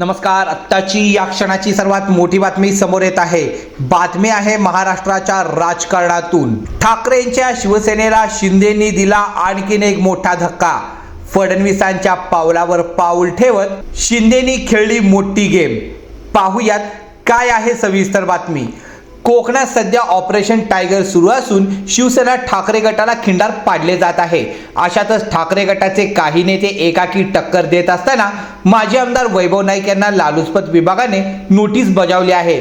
नमस्कार आत्ताची या क्षणाची सर्वात मोठी बातमी समोर येत आहे. बातमी आहे महाराष्ट्राच्या राजकारणातून. ठाकरेंच्या शिवसेनेला शिंदेनी दिला आणखीन एक मोठा धक्का. फडणवीसांच्या पावलावर पाऊल ठेवत शिंदेनी खेळली मोठी गेम. पाहुयात काय आहे सविस्तर बातमी. कोकणात सध्या ऑपरेशन टायगर सुरू असून शिवसेना ठाकरे गटाला खिंडार पाडले जात आहे. अशातच ठाकरे गटाचे काही नेते एकाकी टक्कर देत असताना माजी आमदार वैभव नाईक यांना लालुचपत विभागाने नोटीस बजावली आहे.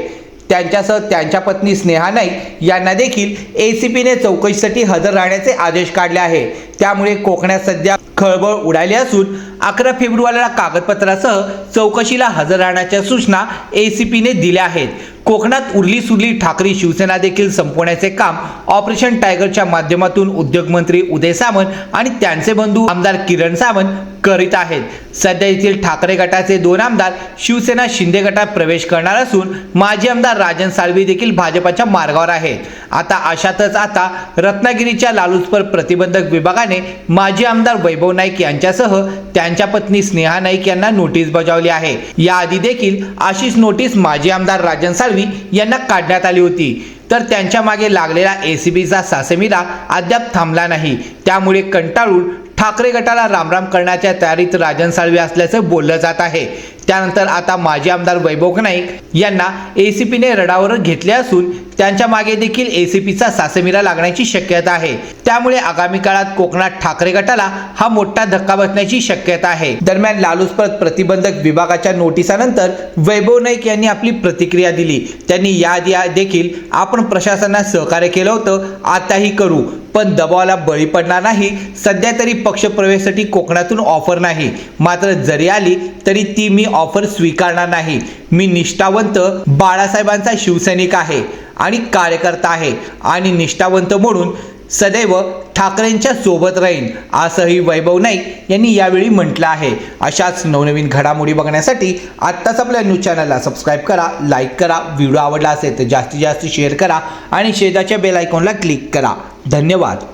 त्यांच्यासह त्यांच्या पत्नी स्नेहा नाईक यांना देखील ए सी पीने चौकशीसाठी हजर राहण्याचे आदेश काढले आहे. त्यामुळे कोकणात सध्या खळबळ उडाली असून अकरा फेब्रुवारीला कागदपत्रासह चौकशीला हजर राहण्याच्या सूचना ए सी पीने दिल्या आहेत. कोकणात उरली सुरली ठाकरे शिवसेना देखील संपवण्याचे काम ऑपरेशन टायगरच्या माध्यमातून उद्योगमंत्री उदय सामंत आणि त्यांचे बंधू आमदार किरण सावंत करीत आहेत. सध्या येथील ठाकरे गटाचे दोन आमदार शिवसेना शिंदे गटात प्रवेश करणार असून माजी आमदार राजन साळवी देखील भाजपाच्या मार्गावर आहेत. आता अशातच आता रत्नागिरीच्या लालुचपर प्रतिबंधक विभागाने माजी आमदार वैभव नाईक यांच्यासह त्यांच्या पत्नी स्नेहा नाईक यांना नोटीस बजावली आहे. याआधी देखील अशीच नोटीस माजी आमदार राजन साळवी यांना काढण्यात आली होती. तर त्यांच्या मागे लागलेला एसीबीचा सासेमिरा अद्याप थांबला नाही. त्यामुळे कंटाळून ठाकरे गटाला रामराम करण्याच्या तयारीत राजन साळवी असल्याचं बोललं जात आहे. त्यानंतर आता माजी आमदार वैभव नाईक यांना एसीपीने रडावर घेतले असून त्यांच्या मागे देखील एसीपीचा सासमीरा लागण्याची शक्यता आहे. त्यामुळे आगामी काळात कोकणात ठाकरे गटाला हा मोठा धक्का बसण्याची शक्यता आहे. दरम्यान लालुचपत प्रतिबंधक विभागाच्या नोटिसानंतर वैभव नाईक यांनी आपली प्रतिक्रिया दिली. त्यांनी याआधी देखील आपण प्रशासनात सहकार्य केलं होतं आताही करू. पण दबावाला बळी पडणार नाही. सध्या तरी पक्षप्रवेशासाठी कोकणातून ऑफर नाही. मात्र जरी आली तरी ती मी ऑफर स्वीकारणार नाही. मी निष्ठावंत बाळासाहेबांचा शिवसैनिक आहे आणि कार्यकर्ता आहे आणि निष्ठावंत म्हणून सदैव ठाकरेंच्या सोबत राहीन असंही वैभव नाईक यांनी यावेळी म्हटलं आहे. अशाच नवनवीन घडामोडी बघण्यासाठी आत्ताच आपल्या न्यूज चॅनलला सबस्क्राईब करा लाईक करा व्हिडिओ आवडला असेल तर जास्तीत जास्त शेअर करा आणि शेजारच्या बेल आयकॉनला क्लिक करा. धन्यवाद.